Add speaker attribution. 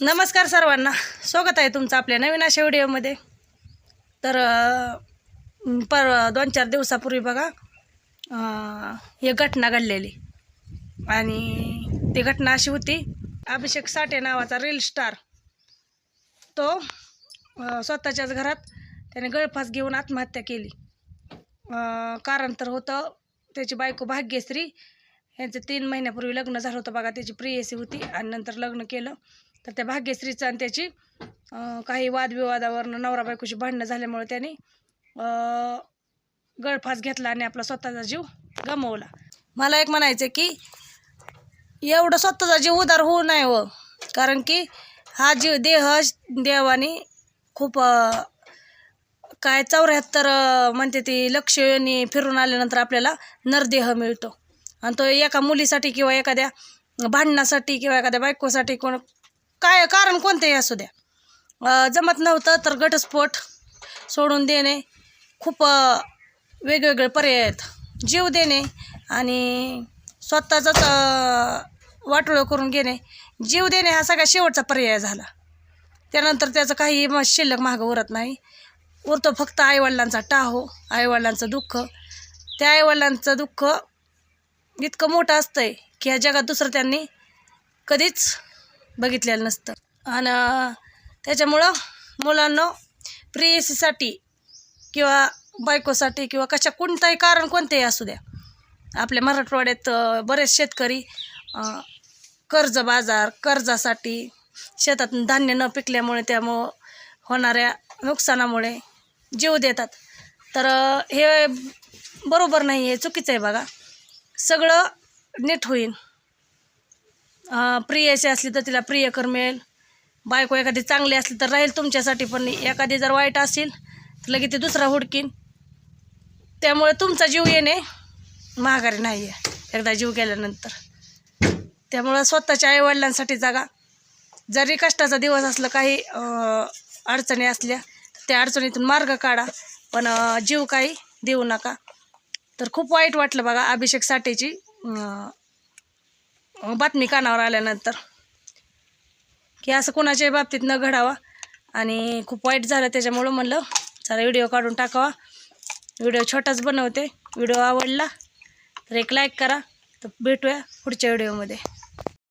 Speaker 1: नमस्कार सर्वांना. स्वागत आहे तुमचं आपल्या नवीन अशा व्हिडिओमध्ये. तर पर दोन चार दिवसापूर्वी बघा एक घटना घडलेली. आणि ती घटना अशी होती अभिषेक साठे नावाचा रील स्टार तो स्वतःच्याच घरात त्याने गळफास घेऊन आत्महत्या केली. कारण तर होतं त्याची बायको भाग्यश्री यांचं तीन महिन्यापूर्वी लग्न झालं होतं बघा त्याची प्रियसी होती आणि नंतर लग्न केलं. तर त्या भाग्यश्रीचं आणि त्याची काही वादविवादावरनं नवरा बायकोची भांडणं झाल्यामुळे त्याने गळफास घेतला आणि आपला स्वतःचा जीव गमावला. मला एक म्हणायचं की एवढं स्वतःचा जीव उदार होऊ नये व कारण की हा जीव देह देवाने खूप काय चौऱ्याहत्तर म्हणते ती लक्षणी फिरून आल्यानंतर आपल्याला नरदेह मिळतो. आणि तो एका मुलीसाठी किंवा एखाद्या भांडणासाठी किंवा एखाद्या बायकोसाठी कोण काय कारण कोणतंही असू द्या. जमत नव्हतं तर घटस्फोट सोडून देणे खूप वेगवेगळे पर्याय आहेत. जीव देणे आणि स्वतःचाच वाटोळं करून घेणे. जीव देणे हा सगळ्या शेवटचा पर्याय झाला. त्यानंतर त्याचं काही मग शिल्लक मागं उरत नाही. उरतो फक्त आईवडिलांचा टाहो आईवडिलांचं दुःख. त्या आईवडिलांचं दुःख इतकं मोठं असतंय की ह्या जगात दुसरं त्यांनी कधीच बघितलेलं नसतं. आणि त्याच्यामुळं मुलांना प्रेयसीसाठी किंवा बायकोसाठी किंवा कशा कोणताही कारण कोणतेही असू द्या. आपल्या मराठवाड्यात बरेच शेतकरी कर्ज बाजार कर्जासाठी शेतात धान्य न पिकल्यामुळे त्यामुळं होणाऱ्या नुकसानामुळे जीव देतात. तर हे बरोबर नाही आहे चुकीचं आहे बघा. सगळं नीट होईल अं, प्रियशी असली तर तिला प्रियकर मिळेल. बायको एखादी चांगली असली तर राहील तुमच्यासाठी पण एखादी जर वाईट असेल तर लगेच ते दुसरा हुडकीन. त्यामुळे तुमचा जीव येणे महागारी नाही आहे एकदा जीव गेल्यानंतर. त्यामुळं स्वतःच्या आईवडिलांसाठी जागा. जरी कष्टाचा दिवस असलं काही अडचणी असल्या त्या अडचणीतून मार्ग काढा. पण जीव काही देऊ नका. तर खूप वाईट वाटलं बघा अभिषेक साठेची बातमी कानावर आल्यानंतर की असं कोणाच्याही बाबतीत न घडावा. आणि खूप वाईट झालं त्याच्यामुळं म्हणलं चला व्हिडिओ काढून टाकावा. व्हिडिओ छोटाच बनवते. व्हिडिओ आवडला तर एक लाईक करा. तर भेटूया पुढच्या व्हिडिओमध्ये